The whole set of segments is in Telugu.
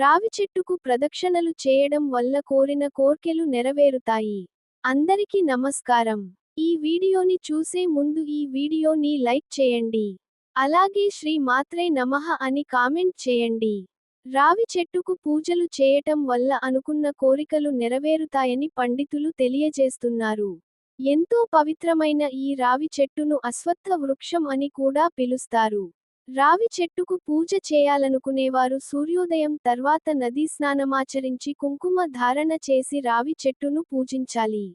రావి చెట్టుకు ప్రదక్షిణలు చేయడం వల్ల కోరిన కోర్కెలు నెరవేరుతాయి. అందరికీ నమస్కారం. ఈ వీడియోని చూసే ముందు ఈ వీడియోని లైక్ చేయండి. అలాగే శ్రీ మాత్రే నమః అని కామెంట్ చేయండి. రావి చెట్టుకు పూజలు చేయటం వల్ల అనుకున్న కోరికలు నెరవేరుతాయని పండితులు తెలియజేస్తున్నారు. ఎంతో పవిత్రమైన ఈ రావి చెట్టును అశ్వత్థ వృక్షం అని కూడా పిలుస్తారు. రావి చెట్టుకు పూజ చేయాలనుకునేవారు సూర్యోదయం తర్వాత నదీ స్నానమాచరించి కుంకుమ ధారణ చేసి రావి చెట్టును పూజించాలి.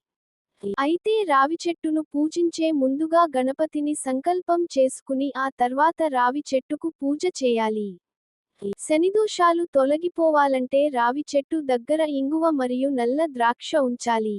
అయితే రావి చెట్టును పూజించే ముందుగా గణపతిని సంకల్పం చేసుకుని ఆ తర్వాత రావి చెట్టుకు పూజ చేయాలి. శనిదోషాలు తొలగిపోవాలంటే రావి చెట్టు దగ్గర ఇంగువ మరియు నల్ల ద్రాక్ష ఉంచాలి.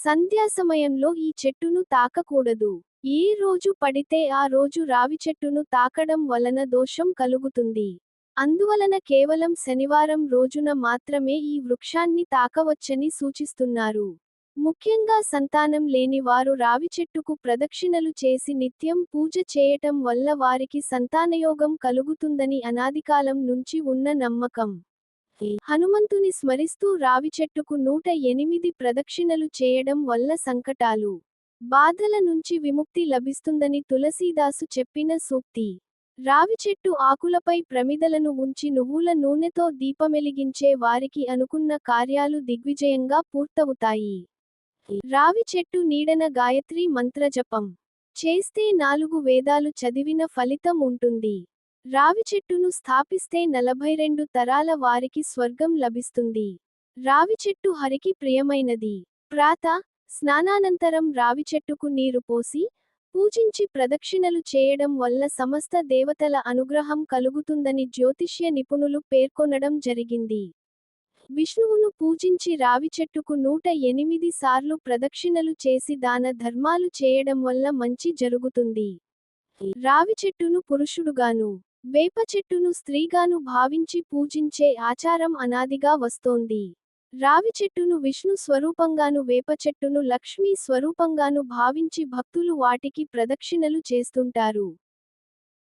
సంధ్యా సమయంలో ఈ చెట్టును తాకకూడదు. ఏ రోజు పడితే ఆ రోజు రావి చెట్టును తాకడం వలన దోషం కలుగుతుంది. అందువలన కేవలం శనివారం రోజున మాత్రమే ఈ వృక్షాన్ని తాకవచ్చని సూచిస్తున్నారు. ముఖ్యంగా సంతానం లేని వారు రావి చెట్టుకు ప్రదక్షిణలు చేసి నిత్యం పూజ చేయటం వల్ల వారికి సంతానయోగం కలుగుతుందని అనాదికాలం నుంచి ఉన్న నమ్మకం. హనుమంతుని స్మరిస్తూ రావి చెట్టుకు నూట ఎనిమిది ప్రదక్షిణలు చేయడం వల్ల సంకటాలు. బాధల నుంచి విముక్తి లభిస్తుందని తులసీదాసు చెప్పిన సూక్తి. రావి చెట్టు ఆకులపై ప్రమిదలను ఉంచి నువ్వుల నూనెతో దీపమెలిగించే వారికి అనుకున్న కార్యాలు దిగ్విజయంగా పూర్తవుతాయి. రావి చెట్టు నీడన గాయత్రి మంత్రజపం. చేస్తే నాలుగు వేదాలు చదివిన ఫలితం ఉంటుంది. రావి చెట్టును స్థాపిస్తే నలభై రెండు తరాల వారికి స్వర్గం లభిస్తుంది. రావి చెట్టు హరికి ప్రియమైనది. ప్రాత స్నానానంతరం రావి చెట్టుకు నీరు పోసి పూజించి ప్రదక్షిణలు చేయడం వల్ల సమస్త దేవతల అనుగ్రహం కలుగుతుందని జ్యోతిష్య నిపుణులు పేర్కొనడం జరిగింది. విష్ణువును పూజించి రావి చెట్టుకు నూట ఎనిమిది సార్లు ప్రదక్షిణలు చేసి దాన ధర్మాలు చేయడం వల్ల మంచి జరుగుతుంది. రావి చెట్టును పురుషుడుగాను వేప చెట్టును స్త్రీగాను భావించి పూజించే ఆచారం అనాదిగా వస్తోంది. రావి చెట్టును విష్ణు స్వరూపంగాను వేప చెట్టును లక్ష్మీ స్వరూపంగాను భావించి భక్తులు వాటికి ప్రదక్షిణలు చేస్తుంటారు.